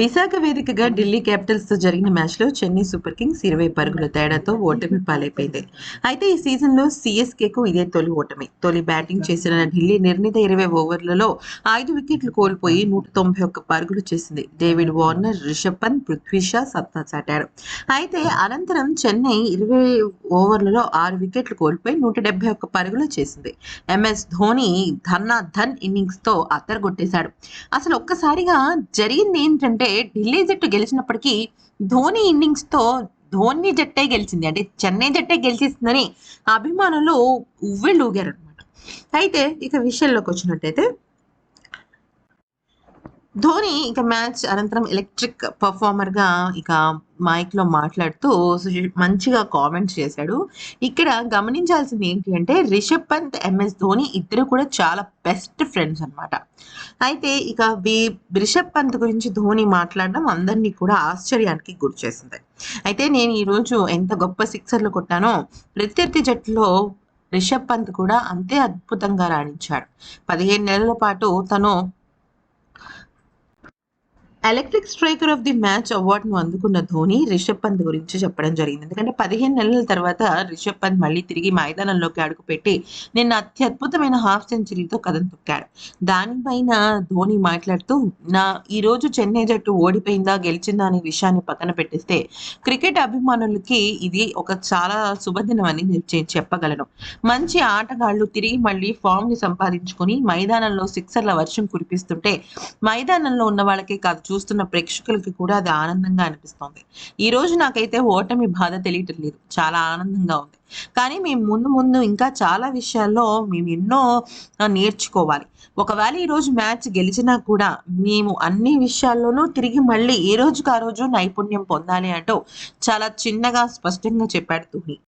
విశాఖ వేదికగా ఢిల్లీ క్యాపిటల్స్తో జరిగిన మ్యాచ్లో చెన్నై సూపర్ కింగ్స్ ఇరవై పరుగుల తేడాతో ఓటమి పాలైపోయింది. అయితే ఈ సీజన్లో సిఎస్కే కు ఇదే తొలి ఓటమి. తొలి బ్యాటింగ్ చేసిన ఢిల్లీ నిర్ణీత ఇరవై ఓవర్లలో ఐదు వికెట్లు కోల్పోయి నూట తొంభై ఒక్క పరుగులు చేసింది. డేవిడ్ వార్నర్ రిషబ్ పంత్ పృథ్వీ షా సత్తా చాటారు. అయితే అనంతరం చెన్నై ఇరవై ఓవర్లలో ఆరు వికెట్లు కోల్పోయి నూట డెబ్బై ఒక్క పరుగులు చేసింది. ఎంఎస్ ధోని ధన్నా ధన్ ఇన్నింగ్స్తో అత్తరగొట్టేశాడు అసలు ఒక్కసారిగా జరిగింది ఏంటంటే ఢిల్లీ జట్టు గెలిచినప్పటికీ ధోని ఇన్నింగ్స్తో ధోని జట్టే గెలిచింది. అంటే చెన్నై జట్టే గెలిచిస్తుందని అభిమానులు ఉవ్విళ్ళు ఊగారు అనమాట అయితే ఇక విషయంలోకి వచ్చినట్టయితే ధోని ఇక మ్యాచ్ అనంతరం ఎలక్ట్రిక్ పర్ఫార్మర్గా ఇక మైక్లో మాట్లాడుతూ మంచిగా కామెంట్స్ చేశాడు. ఇక్కడ గమనించాల్సింది ఏంటి అంటే రిషబ్ పంత్ ఎంఎస్ ధోని ఇద్దరు కూడా చాలా బెస్ట్ ఫ్రెండ్స్ అన్నమాట. అయితే ఇక వి- రిషబ్ పంత్ గురించి ధోని మాట్లాడడం అందరినీ కూడా ఆశ్చర్యానికి గురి చేసింది. అయితే నేను ఈరోజు ఎంత గొప్ప సిక్సర్లు కొట్టానో ప్రత్యర్థి జట్టులో రిషబ్ పంత్ కూడా అంతే అద్భుతంగా రాణించాడు. పదిహేను నెలల పాటు తను electric striker of the match అవార్డును అందుకున్న ధోని రిషబ్ పంత్ గురించి చెప్పడం జరిగింది. ఎందుకంటే పదిహేను నెలల తర్వాత రిషబ్ పంత్ మళ్ళీ తిరిగి మైదానంలోకి అడుగుపెట్టి నిన్న అత్యద్భుతమైన హాఫ్ సెంచరీతో కథను తొక్కాడు. దానిపైన ధోని మాట్లాడుతూ నా ఈ రోజు చెన్నై జట్టు ఓడిపోయిందా గెలిచిందా అనే విషయాన్ని పక్కన పెట్టిస్తే క్రికెట్ అభిమానులకి ఇది ఒక చాలా శుభదినం అని చెప్పగలను. మంచి ఆటగాళ్ళు తిరిగి మళ్ళీ ఫామ్ని సంపాదించుకొని మైదానంలో సిక్సర్ల వర్షం కురిపిస్తుంటే మైదానంలో ఉన్న వాళ్ళకే కాదు చూస్తున్న ప్రేక్షకులకి కూడా అది ఆనందంగా అనిపిస్తోంది. ఈ రోజు నాకైతే ఓటమి బాధ తెలియటం లేదు. చాలా ఆనందంగా ఉంది. కానీ మేము ముందు ముందు ఇంకా చాలా విషయాల్లో మేము ఎన్నో నేర్చుకోవాలి. ఒకవేళ ఈ రోజు మ్యాచ్ గెలిచినా కూడా మేము అన్ని విషయాల్లోనూ తిరిగి మళ్ళీ ఏ రోజుకి ఆ రోజు నైపుణ్యం పొందాలి అంటూ చాలా చిన్నగా స్పష్టంగా చెప్పాడు ధోని.